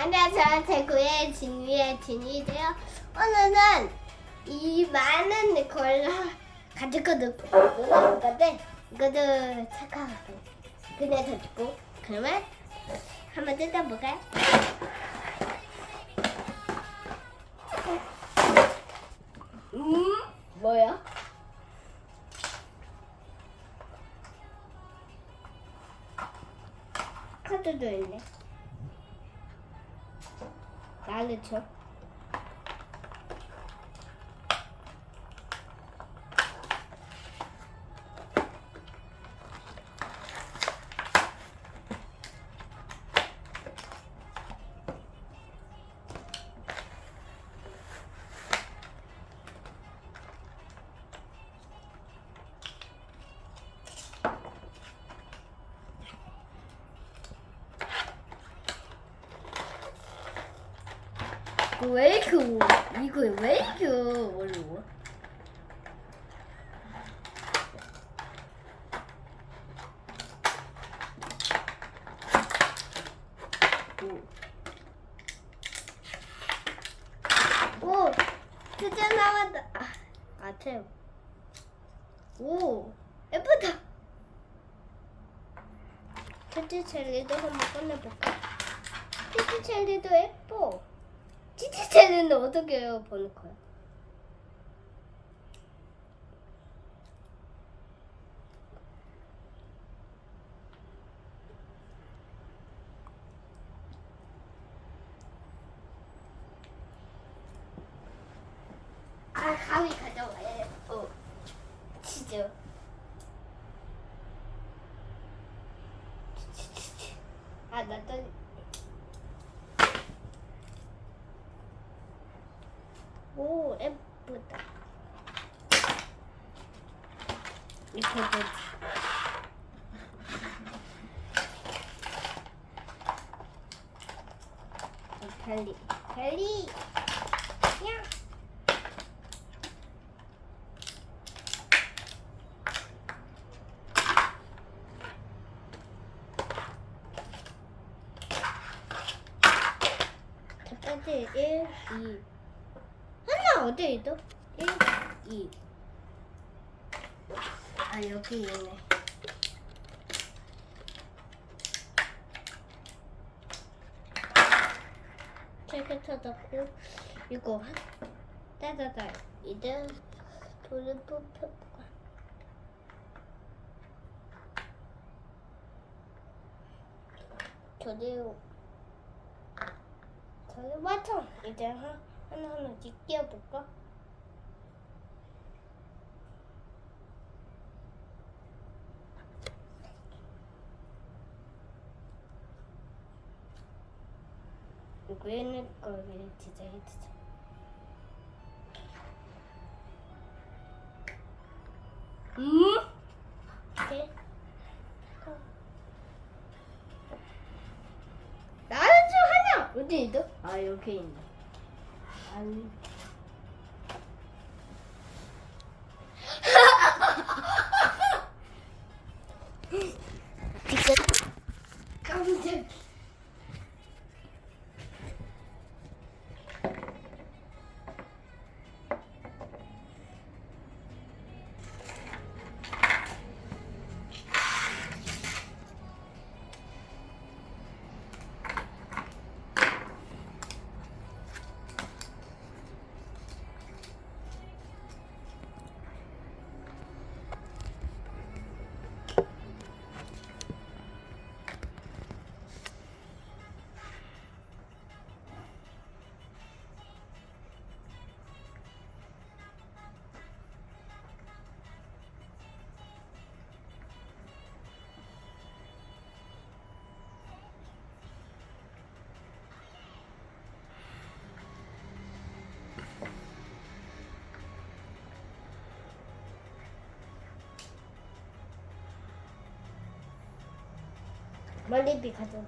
안녕하세요. 대구의 진위의 진이데요. 오늘은 이 많은 걸 가지고 놀 건데 이거도 착하고 그래서 주고 그러면 한번 뜯어볼까요? 음? 뭐야? 카드도 있네. 나 르죠. 왜 이렇게 오- 이거 왜 이렇게 어려워? 오, 오, 드디어 나왔다. 아, 아 태우. 오, 예쁘다. 치즈 젤리도 한번 꺼내볼까? 치즈 젤리도 예뻐. 치즈 젤리는 어떻게 보는 거야? 아, 가위 가져와야 어, 치즈. 아, 나 또. 오, 예쁘다. 이렇게 되지. 어, 달리, 달리. 야. 첫 번째 1, 2. 하나 어디 있어? 1, 2. 아 여기 있네. 책을 찾았고 이거 따다다 이제 돈을 뽑혀볼까? 저도 저도 맞춰 이제 하, 하나하나씩 끼워볼까? 이거 있는 거를 진짜 히트죠. 음? 이렇게. 나는 좀 하나 어디 있어? 아 여기 있네. 아 멀리비 가져.